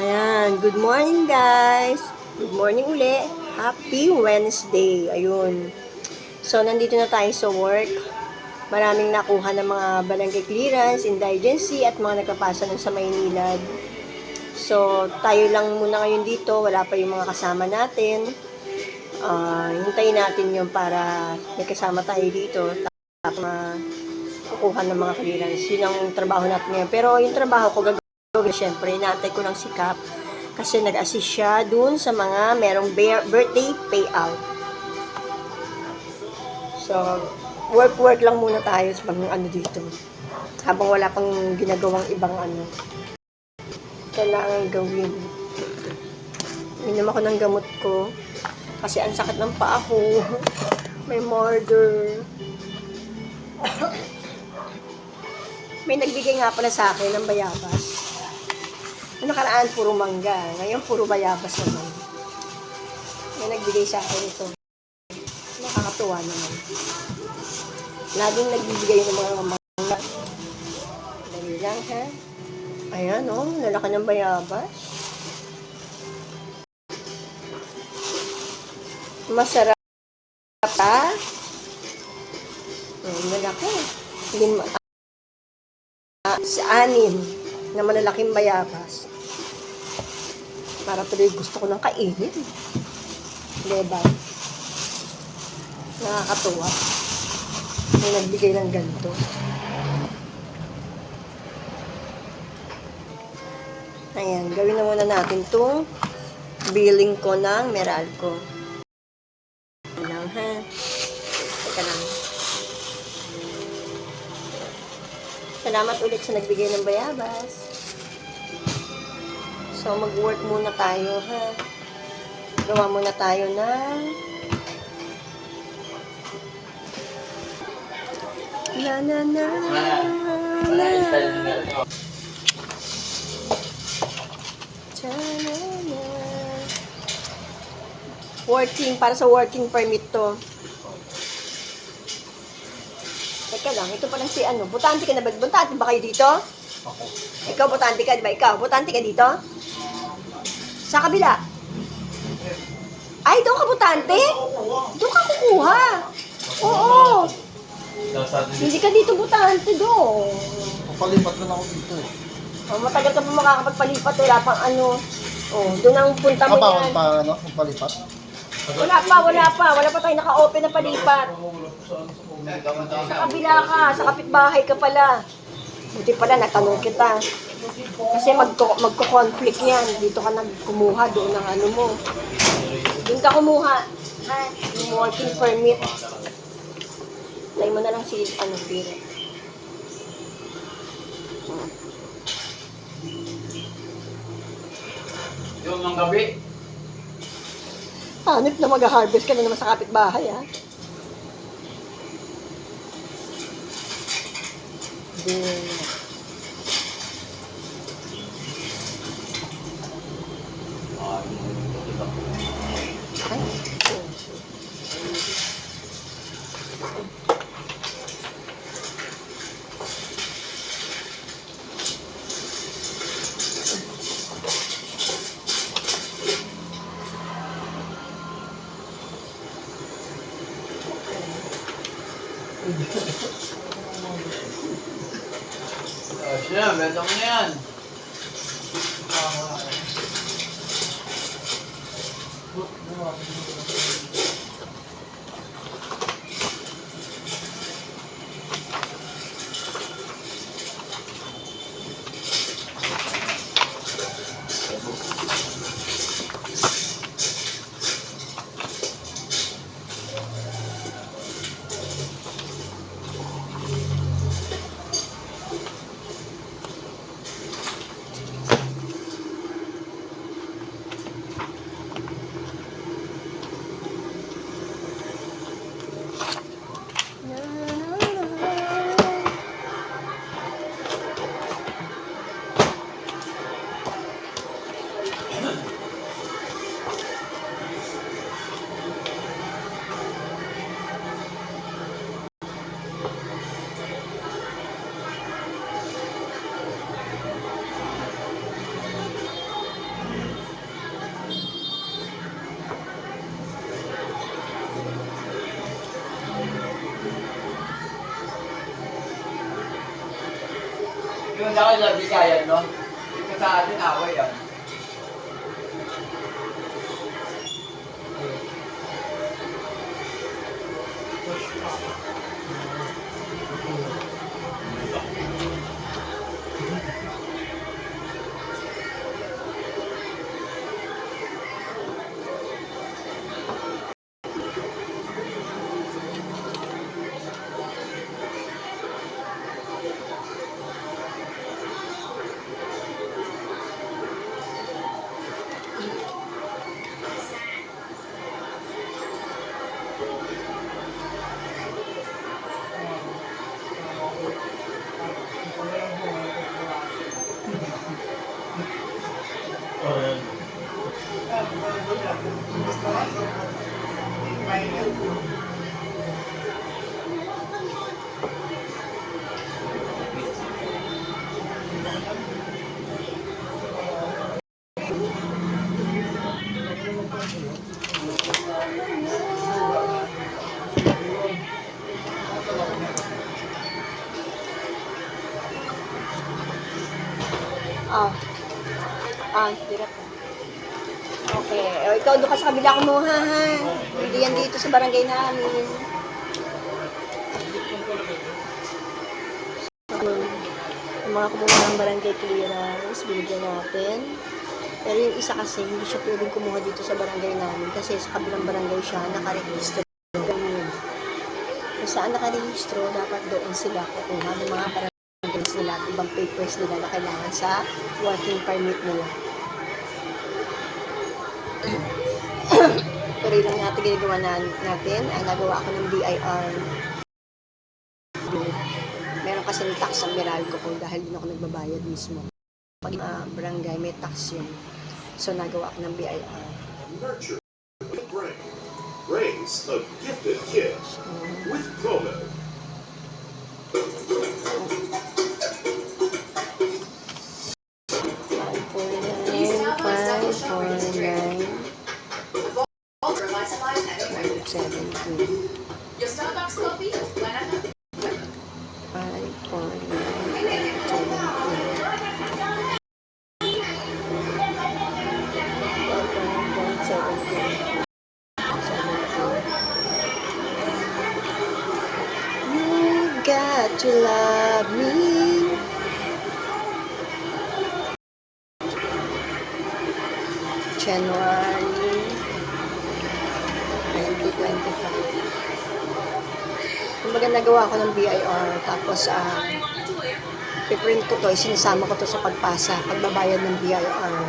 Ayan, good morning guys. Good morning uli. Happy Wednesday. Ayun. So, nandito na tayo sa work. Maraming nakuha ng mga barangay clearance, indigency, at mga nagpapasa nun sa Maynilad. So, tayo lang muna ngayon dito. Wala pa yung mga kasama natin. Ah, hintayin natin yung para may kasama tayo dito. Tapos, uh, ng mga clearance. Yun ang trabaho natin ngayon. Pero yung trabaho ko gagawin, syempre, inaantay ko ng sikap kasi nag-assist siya dun sa mga merong birthday payout. So, work-work lang muna tayo sa pag ano dito. Habang wala pang ginagawang ibang ano. Kailangan gawin. Minom ako ng gamot ko. Kasi ang sakit ng paa ko. May murder. May nagbigay nga pala sa akin ng bayabas. Noong nakaraan, puro mangga. Ngayon, puro bayabas naman. May nagbigay sa akin ito. Nakakatuwa naman. Laging nagbibigay ng mga mangga. Dali lang, ha? Ayan, oh. Lalaki ng bayabas. Masarap pa. Oh, malaki. Lima, ah, sa anim na malalaking bayabas. Para tuloy gusto ko ng kainin. Diba? Nakakatuwa. May nagbigay ng ganito. Ayan, gawin na muna natin itong billing ko ng Meralco. Lang. Salamat ulit sa nagbigay ng bayabas. So, mag-work muna tayo, ha? Gawa muna tayo ng... Na na na na Ta-na-na. Working, para sa working permit to. Teka lang, ito pa lang si ano, butante ka na ba? Butante ba kayo dito? Ako. Ikaw, butante ka, di ba? Ikaw, butante ka dito? Sa kabila? Ay, doon ka butante? Doon ka kukuha. Oo. Hindi ka dito butante doon. Papalipat na ako dito eh. Oh, matagal ka pa makakapagpalipat, wala pang ano. Oh, doon ang punta mo Kabawal yan. pa ano, palipat. Wala pa, wala pa. Wala pa tayo naka-open na palipat. Sa kabila ka, sa kapitbahay ka pala. Buti pala, natanong kita. Kasi magko magko-conflict yan. Dito ka nagkumuha doon ng ano mo. Doon ka kumuha. Ha? Yung working permit. Tayo mo na lang si, ano, Biro. Yung mga gabi, Hanip na mag-harvest ka na naman sa kapitbahay, ha? Then, ay, Kasi na, benta ko na yan. Ah, Yung sa kanila, bigayan, no? Ito sa atin, away yan. Ah. Ah, hirap. Okay. O, ikaw doon ka sa kabila kumuha, ha? Hindi yan dito sa barangay namin. Yung mga kumuha ng barangay clearance, binigyan natin. Pero yung isa kasi, hindi siya pwedeng kumuha dito sa barangay namin kasi sa kabilang barangay siya, nakarehistro. Kung saan nakarehistro, dapat doon sila kukuha ng mga barangay nila at ibang papers nila na kailangan sa working permit nila. Pero yun lang natin ginagawa na, natin, ay nagawa ako ng BIR. Meron kasi ng tax ang Meralco ko dahil din ako nagbabayad mismo. Pag uh, barangay, may tax yun. So, nagawa ako ng BIR. Nurture brain. Brains a gifted kid with Promed. Got to love me. January 2025. Kumbaga nagawa ko ng BIR tapos ah piprint ko to, sinasama ko to sa pagpasa, pagbabayad ng BIR ng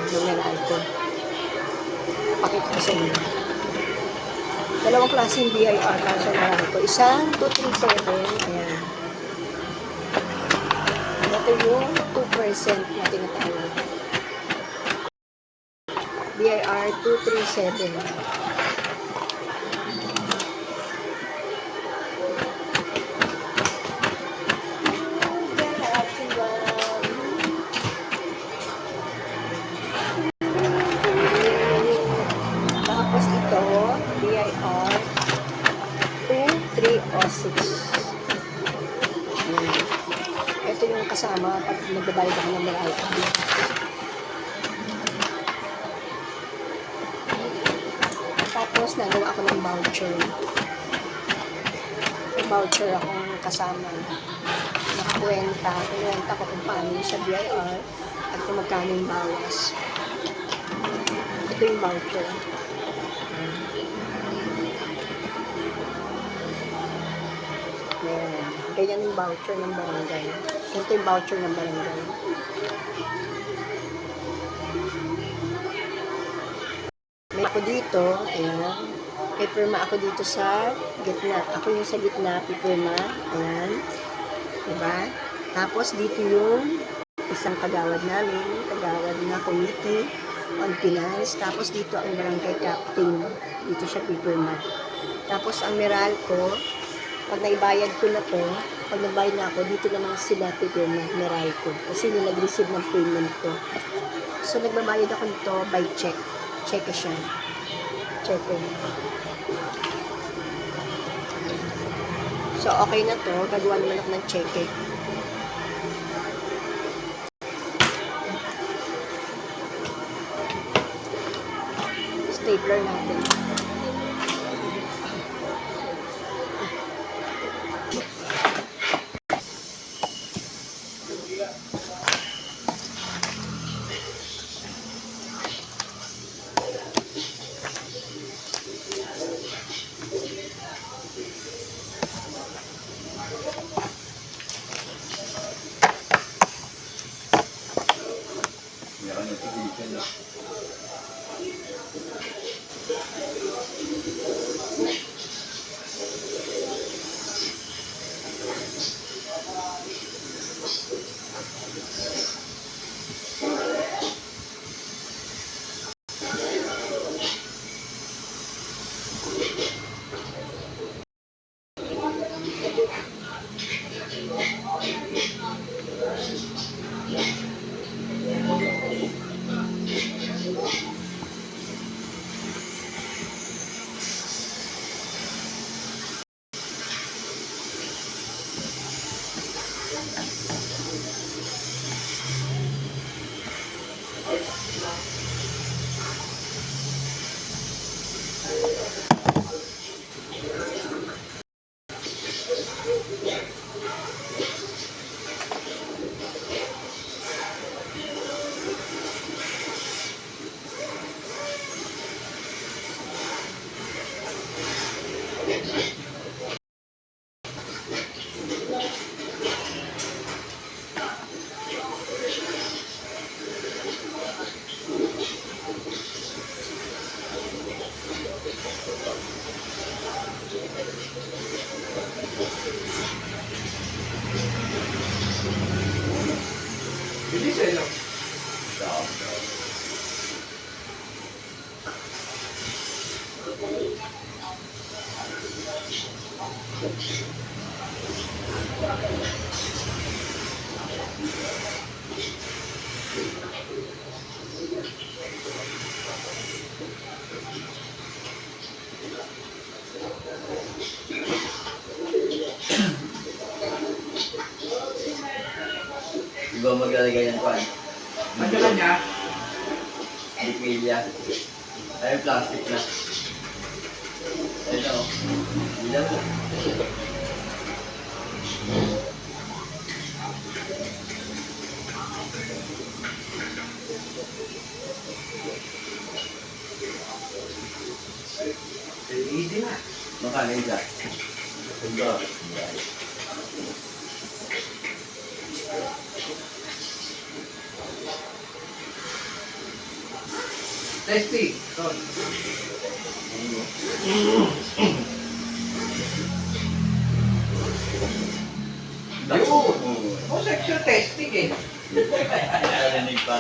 ko. Pakita ko sa inyo. Dalawang klaseng BIR para sa meral ko. Isang 237, ayan. Ito yung 2% na tinatawag. BIR 237. 2306. Ayan. Ito yung kasama pag nagbabayad ako ng mga item. Tapos nagawa ako ng voucher. May voucher akong kasama. Nakakwenta. Kwenta ko kung paano sa BIR at kung magkano yung bawas. Ito yung voucher. Ganyan yung voucher ng barangay. Ito yung voucher ng barangay. May ako dito, ayan. May pirma ako dito sa gitna. Ako yung sa gitna, pipirma. Ayan. Diba? Tapos dito yung isang kagawad namin, kagawad na committee on finance. Tapos dito ang barangay captain. Dito siya pipirma. Tapos ang meral ko, pag naibayad ko na to, pag nagbayad na ako, dito naman sila pipirma na ko. Kasi nila nag-receive ng payment ko. So, nagbabayad ako nito by check. Check siya. Check ko. So, okay na to. Gagawa naman ako ng check eh. Stapler natin. Ito. Bilang mo. LED na. Isa? Ito. Testing. Ton. Yun. Oh, sexual testing eh. Narinig pa.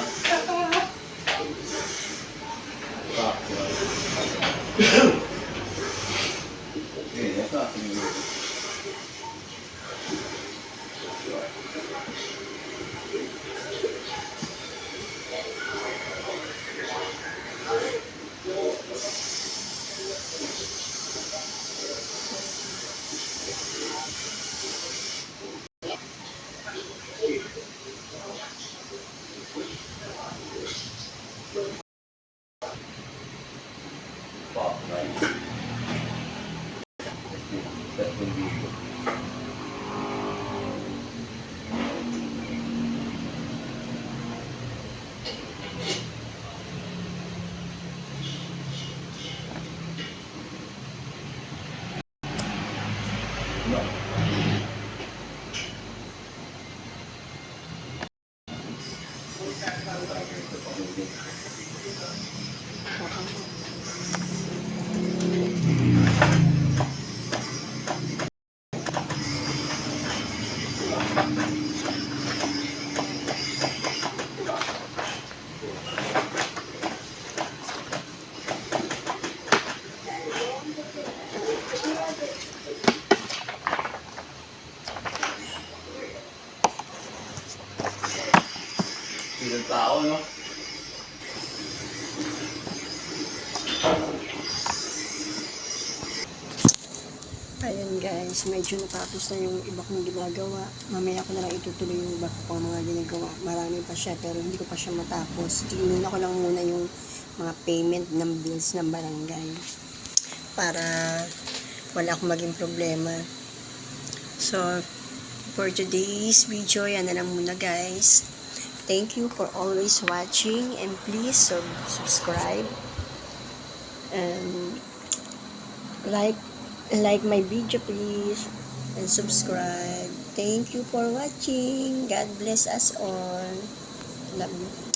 No. Ilang tao, no? Ayan guys, medyo natapos na yung iba kong ginagawa. Mamaya ko na lang itutuloy yung iba ko pang mga ginagawa. Marami pa siya pero hindi ko pa siya matapos. Tingnan ko lang muna yung mga payment ng bills ng barangay. Para wala akong maging problema. So, for today's video, yan na lang muna guys. Thank you for always watching and please sub- subscribe and like like my video please and subscribe. Thank you for watching. God bless us all. Love you